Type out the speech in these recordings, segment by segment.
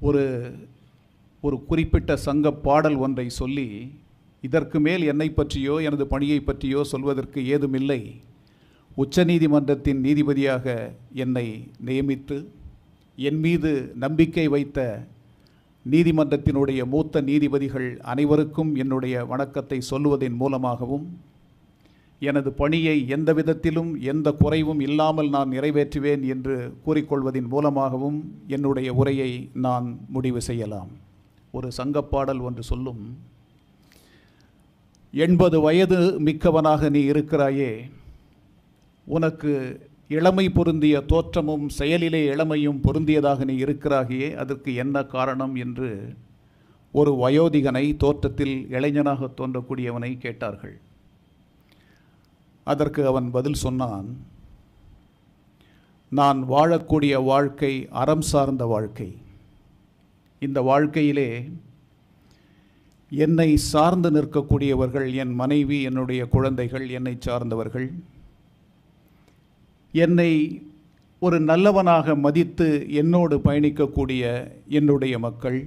ஒரு ஒரு குறிப்பிட்ட சங்க பாடல் ஒன்றை சொல்லி இதற்கு மேல் என்னை பற்றியோ எனது பணியை பற்றியோ சொல்வதற்கு ஏதுமில்லை. உச்சநீதிமன்றத்தின் நீதிபதியாக என்னை நியமித்து என் மீது நம்பிக்கை வைத்த நீதிமன்றத்தினுடைய மூத்த நீதிபதிகள் அனைவருக்கும் என்னுடைய வணக்கத்தை சொல்லுவதன் மூலமாகவும் எனது பணியை எந்த விதத்திலும் எந்த குறைவும் இல்லாமல் நான் நிறைவேற்றுவேன் என்று கூறிக்கொள்வதின் மூலமாகவும் என்னுடைய உரையை நான் முடிவு செய்யலாம். ஒரு சங்கப்பாடல் ஒன்று சொல்லும். எண்பது வயது மிக்கவனாக நீ இருக்கிறாயே உனக்கு இளமை பொருந்திய தோற்றமும் செயலிலே இளமையும் பொருந்தியதாக நீ இருக்கிறாயே அதற்கு என்ன காரணம்? என்று ஒரு வயோதிகனை தோற்றத்தில் இளைஞனாக தோன்றக்கூடியவனை கேட்டார்கள். அதற்கு அவன் பதில் சொன்னான் நான் வாழக்கூடிய வாழ்க்கை அறம் சார்ந்த வாழ்க்கை. இந்த வாழ்க்கையிலே என்னை சார்ந்து நிற்கக்கூடியவர்கள் என் மனைவி என்னுடைய குழந்தைகள் என்னை சார்ந்தவர்கள். என்னை ஒரு நல்லவனாக மதித்து என்னோடு பயணிக்கக்கூடிய என்னுடைய மக்கள்.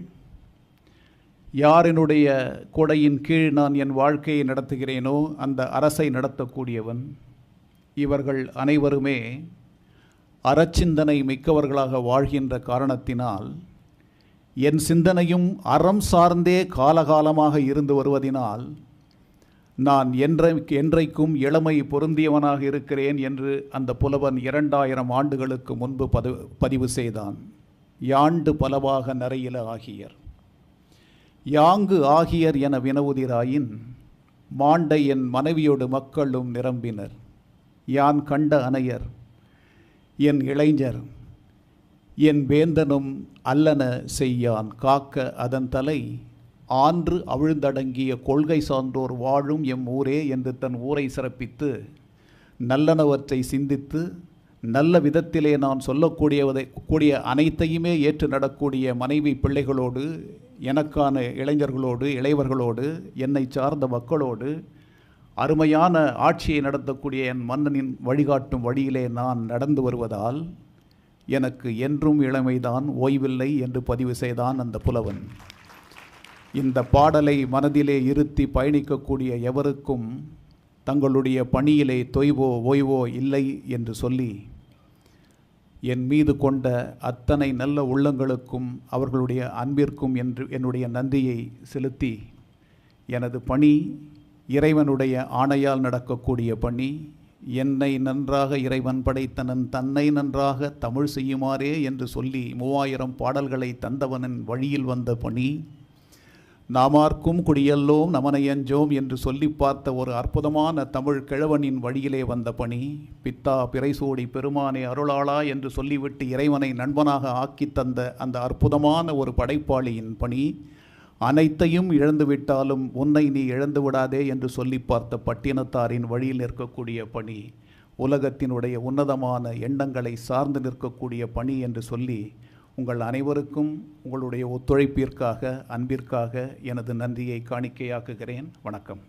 யார் என்னுடைய கொடையின் கீழ் நான் என் வாழ்க்கையை நடத்துகிறேனோ அந்த அரசை நடத்தக்கூடியவன் இவர்கள் அனைவருமே அறச்சிந்தனை மிக்கவர்களாக வாழ்கின்ற காரணத்தினால் என் சிந்தனையும் அறம் சார்ந்தே காலகாலமாக இருந்து வருவதினால் நான் என்றைக்கு என்றைக்கும் இளமை பொருந்தியவனாக இருக்கிறேன் என்று அந்த புலவன் இரண்டாயிரம் ஆண்டுகளுக்கு முன்பு பது பதிவு செய்தான். யாண்டு பலவாக நரையில ஆகியர். யாங்கு ஆகியர் என வினவுதிராயின் மாண்ட என் மனைவியோடு மக்களும் நிரம்பினர். யான் கண்ட அணையர் என் இளைஞர் என் வேந்தனும் அல்லன செய்யான். காக்க அதன் தலை ஆன்று அவிழ்ந்தடங்கிய கொள்கை சான்றோர் வாழும் எம் ஊரே என்று தன் ஊரை சிறப்பித்து நல்லனவற்றை சிந்தித்து நல்ல விதத்திலே நான் சொல்லக்கூடியவதை கூடிய அனைத்தையுமே ஏற்று நடக்கூடிய மனைவி பிள்ளைகளோடு எனக்கான இளைஞர்களோடு இளையவர்களோடு என்னை சார்ந்த மக்களோடு அருமையான ஆட்சியை நடத்தக்கூடிய என் மன்னனின் வழிகாட்டும் வழியிலே நான் நடந்து வருவதால் எனக்கு என்றும் இளமைதான் ஓய்வில்லை என்று பதிவு செய்தான் அந்த புலவன். இந்த பாடலை மனதிலே இருத்தி பயணிக்கக்கூடிய எவருக்கும் தங்களுடைய பணியிலே தொய்வோ ஓய்வோ இல்லை என்று சொல்லி என் மீது கொண்ட அத்தனை நல்ல உள்ளங்களுக்கும் அவர்களுடைய அன்பிற்கும் என்று என்னுடைய நன்றியை செலுத்தி எனது பணி இறைவனுடைய ஆணையால் நடக்கக்கூடிய பணி என்னை நன்றாக இறைவன் படைத்தனன் தன்னை நன்றாக தமிழ் செய்யுமாறே என்று சொல்லி மூவாயிரம் பாடல்களை தந்தவனின் வழியில் வந்த பணி நாமார்க்கும் குடியல்லோம் நமனையஞ்சோம் என்று சொல்லி பார்த்த ஒரு அற்புதமான தமிழ் கிழவனின் வழியிலே வந்த பணி. பித்தா பிறைசூடி பெருமானே அருளாளா என்று சொல்லிவிட்டு இறைவனை நண்பனாக ஆக்கி தந்த அந்த அற்புதமான ஒரு படைப்பாளியின் பணி. அனைத்தையும் இழந்துவிட்டாலும் உன்னை நீ இழந்து விடாதே என்று சொல்லி பார்த்த பட்டினத்தாரின் வழியில் நிற்கக்கூடிய பணி. உலகத்தினுடைய உன்னதமான எண்ணங்களை சார்ந்து நிற்கக்கூடிய பணி என்று சொல்லி உங்கள் அனைவருக்கும் உங்களுடைய ஒத்துழைப்பிற்காக அன்பிற்காக எனது நன்றியை காணிக்கையாக்குகிறேன். வணக்கம்.